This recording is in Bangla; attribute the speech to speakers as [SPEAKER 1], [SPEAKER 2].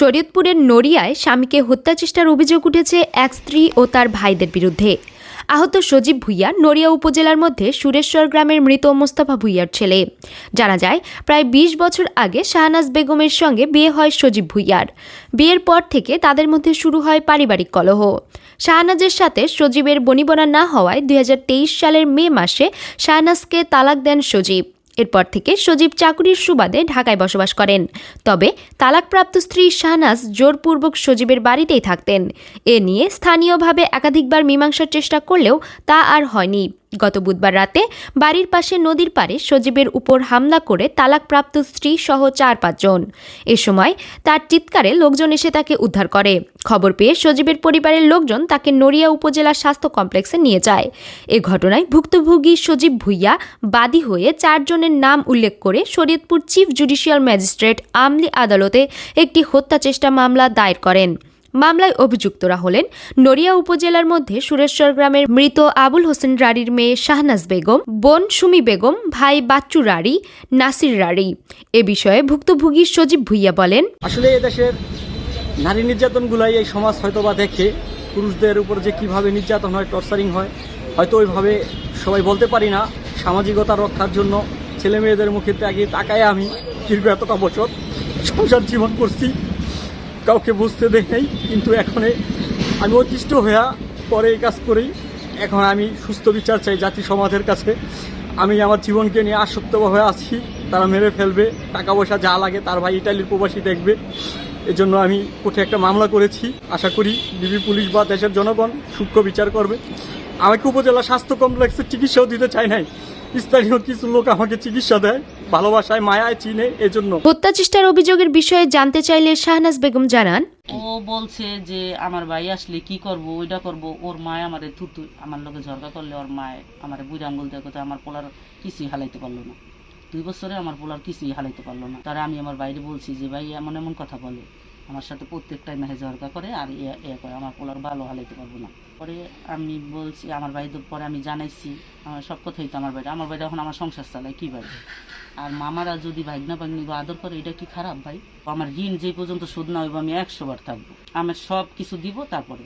[SPEAKER 1] শরীয়তপুরের নড়িয়ায় স্বামীকে হত্যা চেষ্টার অভিযোগ উঠেছে এক স্ত্রী ও তার ভাইদের বিরুদ্ধে। আহত সজীব ভুইয়া নড়িয়া উপজেলার মধ্যে সুরেশ্বর গ্রামের মৃত মোস্তফা ভুইয়ার ছেলে। জানা যায়, প্রায় ২০ বছর আগে শাহনাজ বেগমের সঙ্গে বিয়ে হয় সজীব ভুইয়ার। বিয়ের পর থেকে তাদের মধ্যে শুরু হয় পারিবারিক কলহ। শাহনাজের সাথে সজীবের বনিবনা না হওয়ায় দুই হাজার তেইশ সালের মে মাসে শাহনাজকে তালাক দেন সজীব। এরপর থেকে সজীব চাকুরির সুবাদে ঢাকায় বসবাস করেন। তবে তালাকপ্রাপ্ত স্ত্রী শাহনাজ জোরপূর্বক সজীবের বাড়িতেই থাকতেন। এ নিয়ে স্থানীয়ভাবে একাধিকবার মীমাংসার চেষ্টা করলেও তা আর হয়নি। গত বুধবার রাতে বাড়ির পাশে নদীর পাড়ে সজীবের উপর হামলা করে তালাকপ্রাপ্ত স্ত্রী সহ চার পাঁচজন এ সময় তার চিৎকারে লোকজন এসে তাকে উদ্ধার করে। খবর পেয়ে সজীবের পরিবারের লোকজন তাকে নড়িয়া উপজেলা স্বাস্থ্য কমপ্লেক্সে নিয়ে যায়। এ ঘটনায় ভুক্তভোগী সজীব ভুইয়া বাদী হয়ে চারজনের নাম উল্লেখ করে শরীয়তপুর চিফ জুডিশিয়াল ম্যাজিস্ট্রেট আমলি আদালতে একটি হত্যা চেষ্টা মামলা দায়ের করেন। মামলায় অভিযুক্তরা হলেন নড়িয়া উপজেলার মধ্যে সুরেশ্বর গ্রামের মৃত আবুল হোসেন রাড়ির মেয়ে শাহনাজ বেগম, বোন সুমি বেগম, ভাই বাচ্চু রাড়ি, নাসির রাড়ি। এ বিষয়ে ভুক্তভোগী সজীব ভুইয়া বলেন,
[SPEAKER 2] আসলে এই দেশের নারী নির্যাতনগুলাই এই সমাজ হয়তো বা দেখে পুরুষদের উপর যে কীভাবে নির্যাতন হয় টর্চারিং হয়, হয়তো ওইভাবে সবাই বলতে পারি না। সামাজিকতা রক্ষার জন্য ছেলে মেয়েদের মুখে তাকিয়ে তাকায় আমি দীর্ঘ এতটা বছর সংসার জীবন করছি। কাউকে বুঝতে দেই নাই, কিন্তু এখন আমি অতিষ্ঠ হইয়া পরে এই কাজ করি। এখন আমি সুস্থ বিচার চাই জাতি সমাজের কাছে। আমি আমার জীবনকে নিয়ে আসক্ত হয়ে আছি, তারা মেরে ফেলবে, টাকা পয়সা যা লাগে তার ভাই ইটালির প্রবাসী দেখবে। এজন্য আমি কোর্টে একটা মামলা করেছি। আশা করি ডিবি পুলিশ বা দেশের জনগণ সূক্ষ্ম বিচার করবে। আমাকে উপজেলা স্বাস্থ্য কমপ্লেক্সে চিকিৎসাও দিতে চাই নাই। স্থানীয় কিছু লোক আমাকে চিকিৎসা দেয় ভালোবাসায় মায়ায় চিনে এজন্য।
[SPEAKER 1] হত্যা চেষ্টার অভিযোগের বিষয়ে জানতে চাইলে শাহনাজ বেগম জানান।
[SPEAKER 3] ও বলছে যে আমার ভাই আসলে কি করব ওইটা করব ওর মায় আমারে থুতু আমার লোকে ঝরকা করলে ওর মায় আমার বুড়ি আঙ্গুল দিয়ে কোথায় আমার পোলার কিছুই হালাইতে পারল না। দুই বছরে আমার পোলার কিছুই হালাইতে পারল না। তারা আমি আমার বাইরে বলছি যে ভাই এমন এমন কথা বলে আমার সাথে প্রত্যেকটাই মেহে ঝরকা করে, আর এ করে। আমার পোলার ভালো হালাইতে পারব না। পরে আমি বলছি, আমার বাড়িতে পরে আমি জানাইছি, আমার সব কথাই তো আমার বাড়ি আমার বাড়ি এখন আমার সংসার চালায় কি বাড়ি আর মামারা যদি ভাগনা ভাগ্নি আদর করে, এটা কি খারাপ ভাই? আমার ঋণ যে পর্যন্ত শোধ না হইব, আমি একশো বার থাকব। আমার সব কিছু দিব, তারপরে।